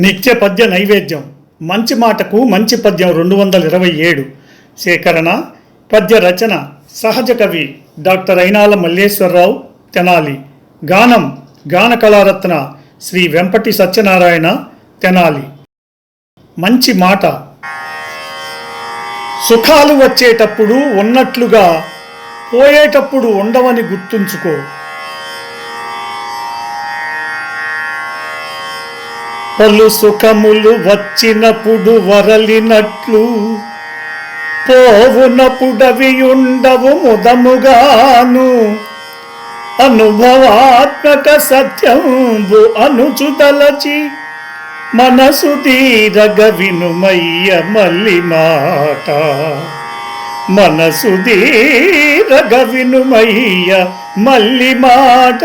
నిత్య పద్య నైవేద్యం. మంచి మాటకు మంచి పద్యం రెండు వందల ఇరవై ఏడు. సేకరణ పద్య రచన సహజ కవి డాక్టర్ అయినాల మల్లేశ్వరరావు తెనాలి. గానం గాన కళారత్న శ్రీ వెంపటి సత్యనారాయణ తెనాలి. మంచి మాట. సుఖాలు వచ్చేటప్పుడు ఉన్నట్లుగా పోయేటప్పుడు ఉండవని గుర్తుంచుకో. పలు సుఖములు వచ్చినప్పుడు వరలినట్లు పోవునప్పుడవి ఉండవు ముదముగాను. అనుభవాత్మక సత్యంబు అనుచుదలచి మనసు తీరగ వినుమయ్య మల్లి మాట. మనసు తీరగ వినుమయ్య మల్లి మాట.